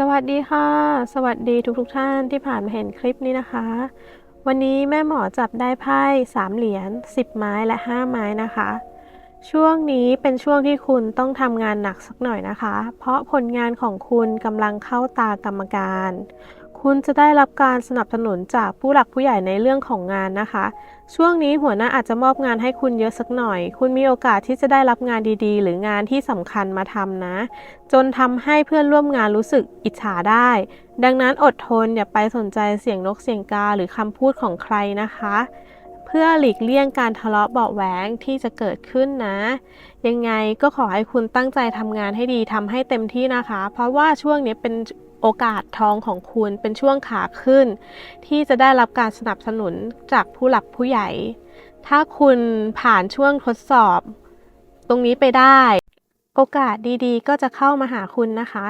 สวัสดีค่ะ สวัสดีทุกๆทท่านที่ผ่านมาเห็นคลิปนี้นะคะ วันนี้แม่หมอจับได้ไพ่สามเหรียญ10ไม้และ5ไม้นะคะ ช่วงนี้เป็นช่วงที่คุณต้องทำงานหนักสักหน่อยนะคะ เพราะผลงานของคุณกำลังเข้าตากรรมการ คุณจะได้รับการสนับสนุนจากผู้หลักผู้ใหญ่ในเรื่องของงานนะคะ ช่วงนี้หัวหน้าอาจจะมอบงานให้คุณเยอะสักหน่อย คุณมีโอกาสที่จะได้รับงานดีๆ หรืองานที่สำคัญมาทำนะ จนทำให้เพื่อนร่วมงานรู้สึกอิจฉาได้ ดังนั้นอดทนอย่าไปสนใจเสียงนกเสียงกาหรือคำพูดของใครนะคะ เพื่อหลีกเลี่ยงการทะเลาะเบาะแหวงที่จะเกิดขึ้นนะ ยังไงก็ขอให้คุณตั้งใจทำงานให้ดีทำให้เต็มที่นะคะ เพราะว่าช่วงนี้เป็นโอกาสทองของคุณเป็นช่วงขาขึ้น ที่จะได้รับการสนับสนุนจากผู้หลักผู้ใหญ่ ถ้าคุณผ่านช่วงทดสอบ ตรงนี้ไปได้ โอกาสดีๆ ก็จะเข้ามาหาคุณนะคะ